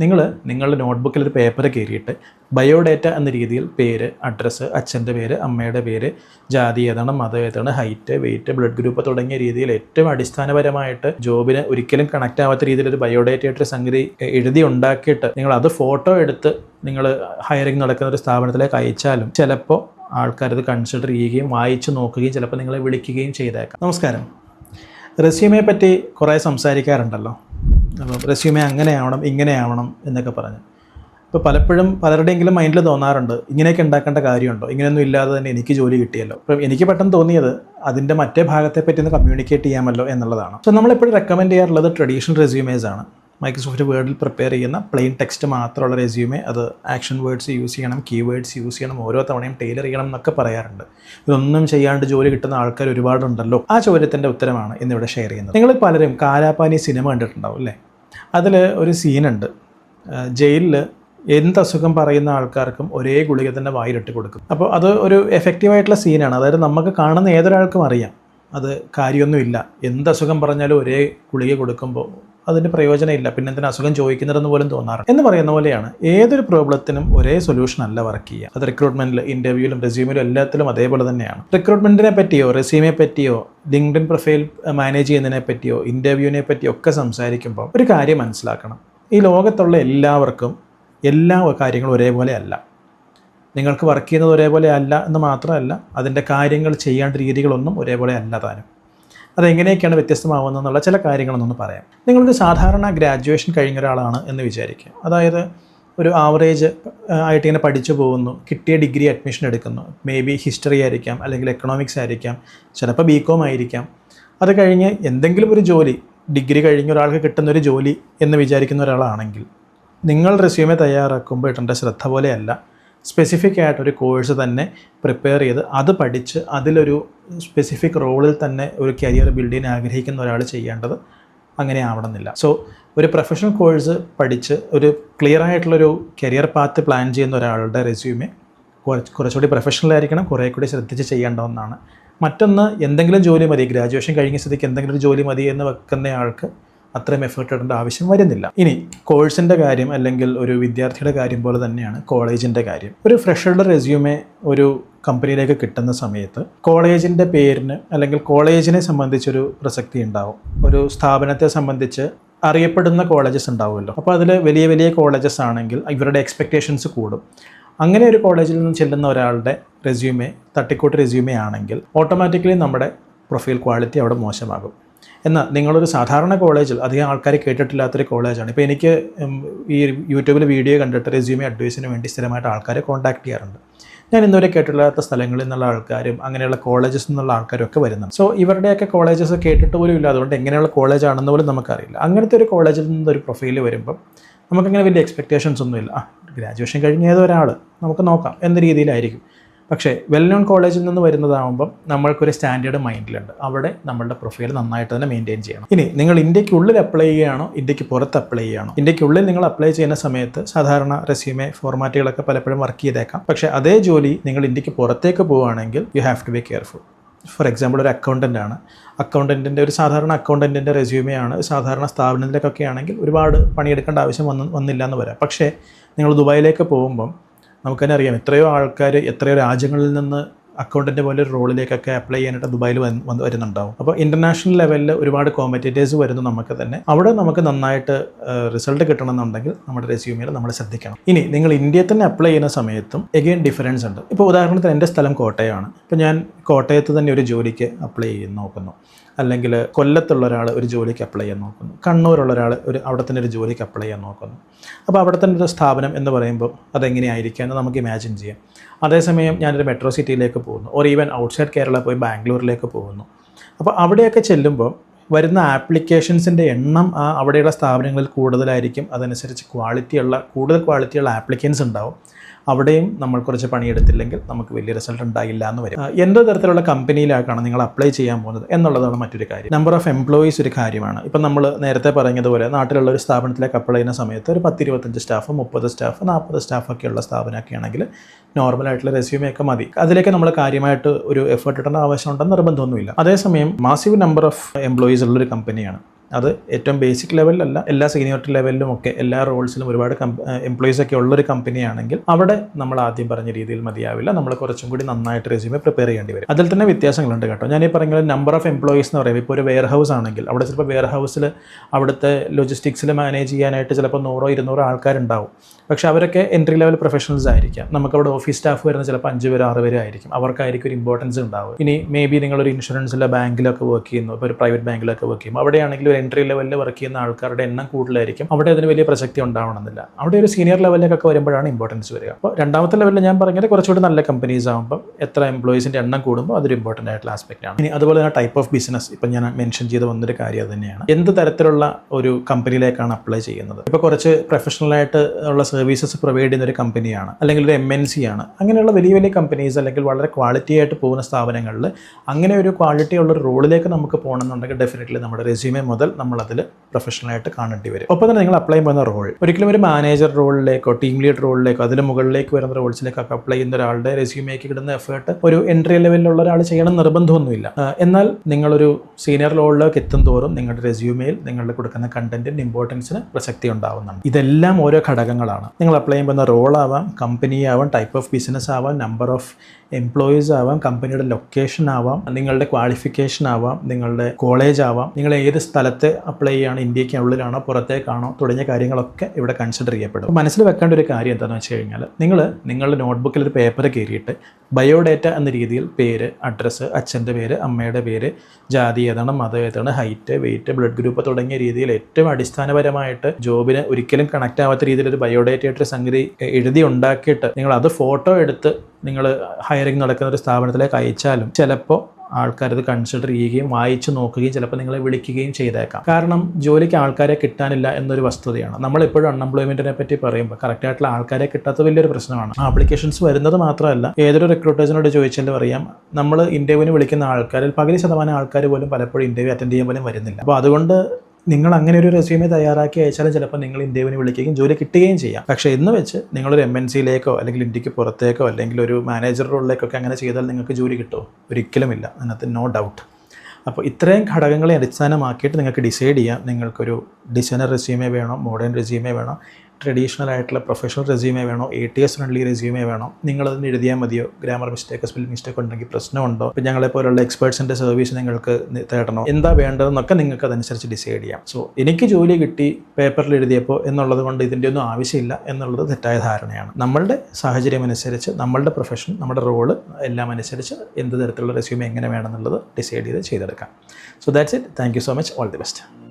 നിങ്ങൾ നിങ്ങളുടെ നോട്ട്ബുക്കിൽ ഒരു പേപ്പർ കയറിയിട്ട് ബയോഡേറ്റ എന്ന രീതിയിൽ പേര് അഡ്രസ്സ് അച്ഛന്റെ പേര് അമ്മയുടെ പേര് ജാതി ഏതാണ് മതം ഏതാണ് ഹൈറ്റ് വെയിറ്റ് ബ്ലഡ് ഗ്രൂപ്പ് തുടങ്ങിയ രീതിയിൽ ഏറ്റവും അടിസ്ഥാനപരമായിട്ട് ജോബിന് ഒരിക്കലും കണക്ട് ആവാത്ത രീതിയിൽ ഒരു ബയോഡേറ്റ സംഗതി എഴുതി ഉണ്ടാക്കിയിട്ട് നിങ്ങൾ അത് ഫോട്ടോ എടുത്ത് നിങ്ങൾ ഹയറിംഗ് നടക്കുന്ന ഒരു സ്ഥാപനത്തിലേക്ക് അയച്ചാലും ചിലപ്പോൾ ആൾക്കാരത് കൺസിഡർ ചെയ്യുകയും വായിച്ച് നോക്കുകയും ചിലപ്പോൾ നിങ്ങളെ വിളിക്കുകയും ചെയ്തേക്കാം. നമസ്കാരം. റെസ്യൂമെ പറ്റി കുറേ സംസാരിക്കാറുണ്ടല്ലോ. അപ്പം റെസ്യൂമെ അങ്ങനെ ആവണം ഇങ്ങനെ ആവണം എന്നൊക്കെ പറഞ്ഞ്. ഇപ്പോൾ പലപ്പോഴും പലരുടെയെങ്കിലും മൈൻഡിൽ തോന്നാറുണ്ട് ഇങ്ങനെയൊക്കെ ഉണ്ടാക്കേണ്ട കാര്യമുണ്ടോ? ഇങ്ങനെയൊന്നും ഇല്ലാതെ തന്നെ എനിക്ക് ജോലി കിട്ടിയല്ലോ. അപ്പം എനിക്ക് പെട്ടെന്ന് തോന്നിയത് അതിന്റെ മറ്റേ ഭാഗത്തെ പറ്റി ഒന്ന് കമ്മ്യൂണിക്കേറ്റ് ചെയ്യാമല്ലോ എന്നുള്ളതാണ്. സോ നമ്മളെപ്പോഴും റെക്കമെൻഡ് ചെയ്യാറുള്ളത് ട്രഡീഷണൽ റെസ്യൂമേസ് ആണ്. മൈക്രോസോഫ്റ്റ് വേർഡിൽ പ്രിപ്പയർ ചെയ്യുന്ന പ്ലെയിൻ ടെക്സ്റ്റ് മാത്രമുള്ള റെസ്യൂമേ അത് ആക്ഷൻ വേർഡ്സ് യൂസ് ചെയ്യണം കീ വേർഡ്സ് യൂസ് ചെയ്യണം ഓരോ തവണയും ടൈലർ ചെയ്യണം എന്നൊക്കെ പറയാറുണ്ട്. ഇതൊന്നും ചെയ്യാണ്ട് ജോലി കിട്ടുന്ന ആൾക്കാർ ഒരുപാടുണ്ടല്ലോ. ആ ചോദ്യത്തിന്റെ ഉത്തരമാണ് ഇന്നിവിടെ ഷെയർ ചെയ്യുന്നത്. നിങ്ങൾ പലരും കാലാപാനി സിനിമ കണ്ടിട്ടുണ്ടാവും അല്ലേ? അതിൽ ഒരു സീനുണ്ട്. ജയിലിൽ എന്ത് അസുഖം പറയുന്ന ആൾക്കാർക്കും ഒരേ ഗുളിക തന്നെ വായിലിട്ട് കൊടുക്കും. അപ്പോൾ അത് ഒരു എഫക്റ്റീവായിട്ടുള്ള സീനാണ്. അതായത് നമുക്ക് കാണുന്ന ഏതൊരാൾക്കും അറിയാം. അത് കാര്യമൊന്നുമില്ല. എന്ത് അസുഖം പറഞ്ഞാലും ഒരേ ഗുളിക കൊടുക്കുമ്പോൾ അതിന് പ്രയോജനമില്ല. പിന്നെ എന്തിനാ അസുഖം ചോദിക്കുന്നതെന്ന് പോലും തോന്നാറുണ്ട് എന്ന് പറയുന്ന പോലെയാണ്. ഏതൊരു പ്രോബ്ലത്തിനും ഒരേ സൊല്യൂഷൻ അല്ല വർക്ക് ചെയ്യുക. അത് റിക്രൂട്ട്മെന്റിൽ ഇന്റർവ്യൂവിലും റെസ്യൂമിലും എല്ലാത്തിലും അതേപോലെ തന്നെയാണ്. റിക്രൂട്ട്മെന്റിനെ പറ്റിയോ റെസ്യൂമിനെ പറ്റിയോ ലിങ്ക്ഡിൻ പ്രൊഫൈൽ മാനേജ് ചെയ്യുന്നതിനെ പറ്റിയോ ഇന്റർവ്യൂവിനെ പറ്റിയോ ഒക്കെ സംസാരിക്കുമ്പോൾ ഒരു കാര്യം മനസ്സിലാക്കണം. ഈ ലോകത്തുള്ള എല്ലാവർക്കും എല്ലാ കാര്യങ്ങളും ഒരേപോലെ അല്ല. നിങ്ങൾക്ക് വർക്ക് ചെയ്യുന്നത് ഒരേപോലെ അല്ല എന്ന് മാത്രമല്ല അതിന്റെ കാര്യങ്ങൾ ചെയ്യേണ്ട രീതികളൊന്നും ഒരേപോലെ അല്ല താനും. അതെങ്ങനെയൊക്കെയാണ് വ്യത്യസ്തമാവുന്നതെന്നുള്ള ചില കാര്യങ്ങളൊന്നൊന്ന് പറയാം. നിങ്ങൾക്ക് സാധാരണ ഗ്രാജുവേഷൻ കഴിഞ്ഞ ഒരാളാണ് എന്ന് വിചാരിക്കുക. അതായത് ഒരു ആവറേജ് ആയിട്ട് ഇങ്ങനെ പഠിച്ചു പോകുന്നു കിട്ടിയ ഡിഗ്രി അഡ്മിഷൻ എടുക്കുന്നു. മേ ബി ഹിസ്റ്ററി ആയിരിക്കാം അല്ലെങ്കിൽ എക്കണോമിക്സ് ആയിരിക്കാം ചിലപ്പോൾ ബി കോം ആയിരിക്കാം. അത് കഴിഞ്ഞ് എന്തെങ്കിലും ഒരു ജോലി ഡിഗ്രി കഴിഞ്ഞ ഒരാൾക്ക് കിട്ടുന്ന ഒരു ജോലി എന്ന് വിചാരിക്കുന്ന ഒരാളാണെങ്കിൽ നിങ്ങൾ റെസ്യൂമെ തയ്യാറാക്കുമ്പോൾ ഇട്ടേണ്ട ശ്രദ്ധ പോലെയല്ല. സ്പെസിഫിക് ആയിട്ടൊരു കോഴ്സ് തന്നെ പ്രിപ്പയർ ചെയ്ത് അത് പഠിച്ച് അതിലൊരു സ്പെസിഫിക് റോളിൽ തന്നെ ഒരു കരിയർ ബിൽഡ് ചെയ്യാൻ ആഗ്രഹിക്കുന്ന ഒരാൾ ചെയ്യേണ്ടത് അങ്ങനെ ആവണമെന്നില്ല. സോ ഒരു പ്രൊഫഷണൽ കോഴ്സ് പഠിച്ച് ഒരു ക്ലിയർ ആയിട്ടുള്ളൊരു കരിയർ പാത്ത് പ്ലാൻ ചെയ്യുന്ന ഒരാളുടെ റെസ്യൂമെ കുറച്ച് കുറച്ചുകൂടി പ്രൊഫഷണൽ ആയിരിക്കണം കുറേ കൂടി ശ്രദ്ധിച്ച് ചെയ്യേണ്ട ഒന്നാണ്. മറ്റൊന്ന് എന്തെങ്കിലും ജോലി മതി. ഗ്രാജുവേഷൻ കഴിഞ്ഞ സ്ഥിതിക്ക് എന്തെങ്കിലും ഒരു ജോലി മതി എന്ന് വെക്കുന്ന ആൾക്ക് അത്രയും എഫേർട്ട് ഇടേണ്ട ആവശ്യം വരുന്നില്ല. ഇനി കോഴ്സിന്റെ കാര്യം അല്ലെങ്കിൽ ഒരു വിദ്യാർത്ഥിയുടെ കാര്യം പോലെ തന്നെയാണ് കോളേജിന്റെ കാര്യം. ഒരു ഫ്രഷറുടെ റെസ്യൂമേ ഒരു കമ്പനിയിലേക്ക് കിട്ടുന്ന സമയത്ത് കോളേജിന്റെ പേരിന് അല്ലെങ്കിൽ കോളേജിനെ സംബന്ധിച്ചൊരു പ്രസക്തി ഉണ്ടാവും. ഒരു സ്ഥാപനത്തെ സംബന്ധിച്ച് അറിയപ്പെടുന്ന കോളേജസ് ഉണ്ടാവുമല്ലോ. അപ്പോൾ അതിൽ വലിയ വലിയ കോളേജസ് ആണെങ്കിൽ ഇവരുടെ എക്സ്പെക്റ്റേഷൻസ് കൂടും. അങ്ങനെ ഒരു കോളേജിൽ നിന്ന് ചെല്ലുന്ന ഒരാളുടെ റെസ്യൂമേ തട്ടിക്കൂട്ട് റെസ്യൂമേ ആണെങ്കിൽ ഓട്ടോമാറ്റിക്കലി നമ്മുടെ പ്രൊഫൈൽ ക്വാളിറ്റി അവിടെ മോശമാകും. എന്നാൽ നിങ്ങളൊരു സാധാരണ കോളേജിൽ അധികം ആൾക്കാർ കേട്ടിട്ടില്ലാത്തൊരു കോളേജാണ് ഇപ്പോൾ എനിക്ക് ഈ യൂട്യൂബിൽ വീഡിയോ കണ്ടിട്ട് റെസ്യൂമെ അഡ്വൈസിന് വേണ്ടി സ്ഥിരമായിട്ട് ആൾക്കാരെ കോൺടാക്ട് ചെയ്യാറുണ്ട്. ഞാൻ ഇന്നുവരെ കേട്ടിട്ടില്ലാത്ത സ്ഥലങ്ങളിൽ നിന്നുള്ള ആൾക്കാരും അങ്ങനെയുള്ള കോളേജസ് നിന്നുള്ള ആൾക്കാരും ഒക്കെ വരുന്നുണ്ട്. സോ ഇവരുടെയൊക്കെ കോളേജസ് കേട്ടിട്ട് പോലും ഇല്ല. അതുകൊണ്ട് എങ്ങനെയുള്ള കോളേജാണെന്ന് പോലും നമുക്കറിയില്ല. അങ്ങനത്തെ ഒരു കോളേജിൽ നിന്നൊരു പ്രൊഫൈൽ വരുമ്പം നമുക്കങ്ങനെ വലിയ എക്സ്പെക്റ്റേഷൻസ് ഒന്നുമില്ല. ആ ഗ്രാജുവേഷൻ കഴിഞ്ഞ ഏതോ ഒരാൾ നമുക്ക് നോക്കാം. എന്ന രീതിയിലായിരിക്കും? പക്ഷേ വെൽ നോൺ കോളേജിൽ നിന്ന് വരുന്നതാകുമ്പം നമ്മൾക്കൊരു സ്റ്റാൻഡേർഡ് മൈൻഡിലുണ്ട് അവിടെ നമ്മളുടെ പ്രൊഫൈൽ നന്നായിട്ട് തന്നെ മെയിന്റെയിൻ ചെയ്യണം. ഇനി നിങ്ങൾ ഇന്ത്യക്കുള്ളിൽ അപ്ലൈ ചെയ്യുകയാണോ ഇന്ത്യയ്ക്ക് പുറത്ത് അപ്ലൈ ചെയ്യുകയാണോ? ഇന്ത്യക്കുള്ളിൽ നിങ്ങൾ അപ്ലൈ ചെയ്യുന്ന സമയത്ത് സാധാരണ റെസ്യൂമെ ഫോർമാറ്റുകളൊക്കെ പലപ്പോഴും വർക്ക് ചെയ്തേക്കാം. പക്ഷേ അതേ ജോലി നിങ്ങൾ ഇന്ത്യയ്ക്ക് പുറത്തേക്ക് പോവുകയാണെങ്കിൽ you have to be careful for example ഒരു അക്കൗണ്ടന്റ് ആണ്. അക്കൗണ്ടന്റിന്റെ ഒരു സാധാരണ അക്കൗണ്ടന്റിന്റെ ആണ്. സാധാരണ സ്ഥാപനത്തിലേക്കൊക്കെ ആണെങ്കിൽ ഒരുപാട് പണിയെടുക്കേണ്ട ആവശ്യം വന്ന് വന്നില്ല എന്ന് വരാം പക്ഷേ നിങ്ങൾ ദുബായിലേക്ക് പോകുമ്പം നമുക്കന്നെ അറിയാം. എത്രയോ ആൾക്കാർ എത്രയോ രാജ്യങ്ങളിൽ നിന്ന് അക്കൗണ്ടന്റ് പോലെ ഒരു റോളിലേക്കൊക്കെ അപ്ലൈ ചെയ്യാനായിട്ട് ദുബായിൽ വന്ന് വരുന്നുണ്ടാവും. അപ്പോൾ ഇന്റർനാഷണൽ ലെവലിൽ ഒരുപാട് കോമ്പറ്റേറ്റേഴ്സ് വരുന്നു നമുക്ക് തന്നെ. അവിടെ നമുക്ക് നന്നായിട്ട് റിസൾട്ട് കിട്ടണമെന്നുണ്ടെങ്കിൽ നമ്മുടെ റെസ്യൂമിൽ നമ്മൾ ശ്രദ്ധിക്കണം. ഇനി നിങ്ങൾ ഇന്ത്യയിൽ തന്നെ അപ്ലൈ ചെയ്യുന്ന സമയത്തും എഗെയിൻ ഡിഫറൻസ് ഉണ്ട്. ഇപ്പോൾ ഉദാഹരണത്തിന് എന്റെ സ്ഥലം കോട്ടയമാണ് ഇപ്പോൾ ഞാൻ കോട്ടയത്ത് തന്നെ ഒരു ജോലിക്ക് അപ്ലൈ ചെയ്ത് നോക്കുന്നു. അല്ലെങ്കിൽ കൊല്ലത്തുള്ള ഒരാൾ ഒരു ജോലിക്ക് അപ്ലൈ ചെയ്യാൻ നോക്കുന്നു. കണ്ണൂരുള്ള ഒരാൾ ഒരു അവിടെ തന്നെ ഒരു ജോലിക്ക് അപ്ലൈ ചെയ്യാൻ നോക്കുന്നു. അപ്പോൾ അവിടെ തന്നെ ഒരു സ്ഥാപനം എന്ന് പറയുമ്പോൾ അതെങ്ങനെയായിരിക്കുക എന്ന് നമുക്ക് ഇമാജിൻ ചെയ്യാം. അതേസമയം ഞാനൊരു മെട്രോ സിറ്റിയിലേക്ക് പോകുന്നു. ഓർ ഈവൻ ഔട്ട്സൈഡ് കേരള പോയി ബാംഗ്ലൂരിലേക്ക് പോകുന്നു. അപ്പോൾ അവിടെയൊക്കെ ചെല്ലുമ്പോൾ വരുന്ന ആപ്ലിക്കേഷൻസിന്റെ എണ്ണം ആ അവിടെയുള്ള സ്ഥാപനങ്ങളിൽ കൂടുതലായിരിക്കും. അതനുസരിച്ച് ക്വാളിറ്റിയുള്ള കൂടുതൽ ക്വാളിറ്റിയുള്ള ആപ്ലിക്കൻസ് ഉണ്ടാവും. അവിടെയും നമ്മൾ കുറച്ച് പണിയെടുത്തില്ലെങ്കിൽ നമുക്ക് വലിയ റിസൾട്ട് ഉണ്ടായില്ല എന്ന് വരും. എന്ത് തരത്തിലുള്ള കമ്പനിയിലേക്കാണ് നിങ്ങൾ അപ്ലൈ ചെയ്യാൻ പോകുന്നത് എന്നുള്ളതാണ് മറ്റൊരു കാര്യം. നമ്പർ ഓഫ് എംപ്ലോയീസ് ഒരു കാര്യമാണ്. ഇപ്പം നമ്മൾ നേരത്തെ പറഞ്ഞതുപോലെ നാട്ടിലുള്ള ഒരു സ്ഥാപനത്തിലേക്ക് അപ്ലൈ ചെയ്യുന്ന സമയത്ത് ഒരു പത്തിരുപത്തഞ്ച് സ്റ്റാഫ് മുപ്പത് സ്റ്റാഫ് നാൽപ്പത് സ്റ്റാഫൊക്കെ ഉള്ള സ്ഥാപനമൊക്കെ ആണെങ്കിൽ നോർമലായിട്ടുള്ള റെസ്യൂമൊക്കെ മതി. അതിലേക്ക് നമ്മൾ കാര്യമായിട്ട് ഒരു എഫേർട്ട് ഇടേണ്ട ആവശ്യമുണ്ടെന്ന് നിർബന്ധമൊന്നുമില്ല. അതേസമയം മാസീവ് നമ്പർ ഓഫ് എംപ്ലോയീസ് ഉള്ളൊരു കമ്പനിയാണ് അത് ഏറ്റവും ബേസിക് ലെവലിലല്ല എല്ലാ സീനിയോറിറ്റി ലെവലിലും ഒക്കെ എല്ലാ റോൾസിലും ഒരുപാട് എംപ്ലോയീസ് ഒക്കെ ഉള്ളൊരു കമ്പനിയാണെങ്കിൽ അവിടെ നമ്മൾ ആദ്യം പറഞ്ഞ രീതിയിൽ മതിയാവില്ല. നമ്മൾ കുറച്ചും കൂടി നന്നായിട്ട് റെസ്യൂമെ പ്രിപ്പയർ ചെയ്യേണ്ടി വരും. അതിൽ തന്നെ വ്യത്യാസങ്ങളുണ്ട് കേട്ടോ. ഞാൻ ഈ പറഞ്ഞ നമ്പർ ഓഫ് എംപ്ലോയീസ് എന്ന് പറയുമ്പോൾ ഇപ്പോൾ ഒരു വെയർ ഹൗസ് ആണെങ്കിൽ അവിടെ ചിലപ്പോൾ വെയർ ഹൗസിൽ അവിടുത്തെ ലോജിസ്റ്റിക്സിൽ മാനേജ് ചെയ്യാനായിട്ട് ചിലപ്പോൾ നൂറോ ഇരുന്നൂറോ ആൾക്കാരുണ്ടാവും. പക്ഷേ അവരൊക്കെ എൻട്രി ലെവൽ പ്രൊഫഷണൽസ് ആയിരിക്കാം. നമുക്കവിടെ ഓഫീസ് സ്റ്റാഫ് വരുന്ന ചിലപ്പോൾ അഞ്ച് പേര് ആറ് പേര് ആയിരിക്കും. അവർക്കായിരിക്കും ഒരു ഇമ്പോർട്ടൻസ് ഉണ്ടാവും ഇനി മേ ബി നിങ്ങളൊരു ഇൻഷുറൻസിലോ ബാങ്കിലൊക്കെ വർക്ക് ചെയ്യുന്നു. ഇപ്പോൾ ഒരു പ്രൈവറ്റ് ബാങ്കിലൊക്കെ വർക്ക് ചെയ്യുമ്പോൾ അവിടെയാണെങ്കിൽ ഒരു എൻട്രി ലെവലിൽ വർക്ക് ചെയ്യുന്ന ആൾക്കാരുടെ എണ്ണം കൂടുതലായിരിക്കും. അവിടെ അതിന് വലിയ പ്രസക്തി ഉണ്ടാവണമെന്നില്ല. അവിടെ ഒരു സീനിയർ ലെവലിലേക്കൊക്കെ വരുമ്പോഴാണ് ഇമ്പോർട്ടൻസ് വരിക. അപ്പോൾ രണ്ടാമത്തെ ലെവലിൽ ഞാൻ പറഞ്ഞത് കുറച്ചുകൂടി നല്ല കമ്പനീസ് ആകുമ്പോൾ എത്ര എംപ്ലോയീസിന്റെ എണ്ണം കൂടുമ്പോൾ അതൊരു ഇമ്പോർട്ടന്റ് ആയിട്ടുള്ള ആസ്പെക്റ്റ് ആണ്. ഇനി അതുപോലെ തന്നെ ടൈപ്പ് ഓഫ് ബിസിനസ് ഇപ്പം ഞാൻ മെൻഷൻ ചെയ്ത് വന്നൊരു കാര്യം തന്നെയാണ്. എന്ത് തരത്തിലുള്ള ഒരു കമ്പനിയിലേക്കാണ് അപ്ലൈ ചെയ്യുന്നത്? ഇപ്പോൾ കുറച്ച് പ്രൊഫഷണലായിട്ട് ഉള്ള സർവീസസ് പ്രൊവൈഡ് ചെയ്യുന്ന ഒരു കമ്പനിയാണ് അല്ലെങ്കിൽ ഒരു എം എൻ സി ആണ്. അങ്ങനെയുള്ള വലിയ വലിയ കമ്പനീസ് അല്ലെങ്കിൽ വളരെ ക്വാളിറ്റി ആയിട്ട് പോകുന്ന സ്ഥാപനങ്ങളിൽ അങ്ങനെ ഒരു ക്വാളിറ്റി ഉള്ള ഒരു റോളിലേക്ക് നമുക്ക് പോകണമെന്നുണ്ടെങ്കിൽ ഡെഫിനറ്റ്ലി നമ്മുടെ റെസ്യൂമേ മുതൽ നമ്മളതിൽ പ്രൊഫഷണലായിട്ട് കാണേണ്ടി വരും. ഒപ്പം തന്നെ നിങ്ങൾ അപ്ലൈ ചെയ്യുന്ന റോൾ ഒരിക്കലും ഒരു മാനേജർ റോളിലേക്കോ ടീം ലീഡ് റോളിലേക്കോ അതിന് മുകളിലേക്ക് വരുന്ന റോൾസിലേക്കൊക്കെ അപ്ലൈ ചെയ്യുന്ന ഒരാളുടെ റെസ്യൂമേക്ക് കിടുന്ന എഫേർട്ട് ഒരു എൻട്രി ലെവലിലുള്ള ഒരാൾ ചെയ്യണം നിർബന്ധമൊന്നുമില്ല. എന്നാൽ നിങ്ങളൊരു സീനിയർ റോളിലേക്ക് എത്തും തോറും നിങ്ങളുടെ റെസ്യൂമെയിൽ നിങ്ങൾ കൊടുക്കുന്ന കണ്ടന്റിന്റെ ഇമ്പോർട്ടൻസിന് പ്രസക്തി ഉണ്ടാവുന്നുണ്ട് ഇതെല്ലാം ഓരോ ഘടകങ്ങളാണ്. നിങ്ങൾ അപ്ലൈ ചെയ്യുന്ന റോൾ ആവാം കമ്പനി ആവാം ടൈപ്പ് ഓഫ് ബിസിനസ് ആവാം നമ്പർ ഓഫ് എംപ്ലോയീസ് ആവാം കമ്പനിയുടെ ലൊക്കേഷൻ ആവാം നിങ്ങളുടെ ക്വാളിഫിക്കേഷൻ ആവാം നിങ്ങളുടെ കോളേജ് ആവാം നിങ്ങൾ ഏത് സ്ഥലത്ത് അപ്ലൈ ചെയ്യാണ് ഇന്ത്യയ്ക്ക് ഉള്ളിലാണോ പുറത്തേക്കാണോ തുടങ്ങിയ കാര്യങ്ങളൊക്കെ ഇവിടെ കൺസിഡർ ചെയ്യപ്പെടും. മനസ്സിൽ വെക്കേണ്ട ഒരു കാര്യം എന്താണെന്ന് വെച്ച് കഴിഞ്ഞാൽ നിങ്ങൾ നിങ്ങളുടെ നോട്ട്ബുക്കിൽ ഒരു പേപ്പർ കയറിയിട്ട് ബയോഡേറ്റ എന്ന രീതിയിൽ പേര് അഡ്രസ്സ് അച്ഛന്റെ പേര് അമ്മയുടെ പേര് ജാതി ഏതാണ് മതം ഏതാണ് ഹൈറ്റ് വെയിറ്റ് ബ്ലഡ് ഗ്രൂപ്പ് തുടങ്ങിയ രീതിയിൽ ഏറ്റവും അടിസ്ഥാനപരമായിട്ട് ജോബിന് ഒരിക്കലും കണക്ട് ആവാത്ത രീതിയിൽ ഒരു ബയോഡേറ്റ ആയിട്ടൊരു സംഗതി എഴുതി ഉണ്ടാക്കിയിട്ട് നിങ്ങൾ അത് ഫോട്ടോ എടുത്ത് നിങ്ങൾ ഹയറിംഗ് നടക്കുന്ന ഒരു സ്ഥാപനത്തിലേക്ക് അയച്ചാലും ചിലപ്പോൾ ആൾക്കാരത് കൺസിഡർ ചെയ്യുകയും വായിച്ച് നോക്കുകയും ചിലപ്പോൾ നിങ്ങളെ വിളിക്കുകയും ചെയ്തേക്കാം. കാരണം ജോലിക്ക് ആൾക്കാരെ കിട്ടാനില്ല എന്നൊരു വസ്തുതയാണ്. നമ്മളെപ്പോഴും അൺഎംപ്ലോയ്മെന്റിനെ പറ്റി പറയുമ്പോൾ കറക്റ്റായിട്ടുള്ള ആൾക്കാരെ കിട്ടാത്ത വലിയൊരു പ്രശ്നമാണ്. ആപ്ലിക്കേഷൻസ് വരുന്നത് മാത്രമല്ല ഏതൊരു റിക്രൂട്ടേഴ്സിനോട് ചോദിച്ചാലും അറിയാം നമ്മൾ ഇന്റർവ്യൂവിന് വിളിക്കുന്ന ആൾക്കാരിൽ പകുതി ശതമാനം ആൾക്കാർ പോലും പലപ്പോഴും ഇന്റർവ്യൂ അറ്റൻഡ് ചെയ്യാൻ പോലും വരുന്നില്ല. അപ്പോൾ അതുകൊണ്ട് നിങ്ങൾ അങ്ങനെ ഒരു റെസ്യൂമെ തയ്യാറാക്കി അയച്ചാലും ചിലപ്പോൾ നിങ്ങൾ ഇന്ത്യവിന് വിളിക്കുകയും ജോലി കിട്ടുകയും ചെയ്യാം. പക്ഷേ ഇന്ന് വെച്ച് നിങ്ങളൊരു എം എൻ സിയിലേക്കോ അല്ലെങ്കിൽ ഇന്ത്യയ്ക്ക് പുറത്തേക്കോ അല്ലെങ്കിൽ ഒരു മാനേജർ റോളിലേക്കൊക്കെ അങ്ങനെ ചെയ്താൽ നിങ്ങൾക്ക് ജോലി കിട്ടുമോ? ഒരിക്കലുമില്ല. അതിനകത്ത് നോ ഡൗട്ട് അപ്പോൾ ഇത്രയും ഘടകങ്ങളെ അടിസ്ഥാനമാക്കിയിട്ട് നിങ്ങൾക്ക് ഡിസൈഡ് ചെയ്യാം. നിങ്ങൾക്കൊരു ഡിസൈനർ റെസ്യൂമേ വേണോ മോഡേൺ റെസ്യൂമേ വേണോ. ട്രഡീഷണൽ ആയിട്ടുള്ള പ്രൊഫഷണൽ റെസ്യൂമേ വേണോ? A T S friendly resume വേണോ? നിങ്ങളതിന് എഴുതിയാൽ മതിയോ? ഗ്രാമർ മിസ്റ്റേക്ക് സ്പെല്ലിംഗ് മിസ്റ്റേക്ക് ഉണ്ടെങ്കിൽ പ്രശ്നമുണ്ടോ? ഇപ്പം ഞങ്ങളെ പോലുള്ള എക്സ്പേർട്സിന്റെ സർവീസ് നിങ്ങൾക്ക് തേടണോ. എന്താ വേണ്ടതെന്നൊക്കെ നിങ്ങൾക്ക് അതനുസരിച്ച് ഡിസൈഡ് ചെയ്യാം. സോ എനിക്ക് ജോലി കിട്ടി പേപ്പറിൽ എഴുതിയപ്പോൾ എന്നുള്ളത് കൊണ്ട് ഇതിന്റെ ഒന്നും ആവശ്യമില്ല എന്നുള്ളത് തെറ്റായ ധാരണയാണ്. നമ്മളുടെ സാഹചര്യം അനുസരിച്ച് നമ്മളുടെ പ്രൊഫഷൻ നമ്മുടെ റോൾ എല്ലാം അനുസരിച്ച് എന്ത് തരത്തിലുള്ള റെസ്യൂമേ എങ്ങനെ വേണമെന്നുള്ളത് ഡിസൈഡ് ചെയ്ത് ചെയ്തെടുക്കാം. So that's it thank you so much all the best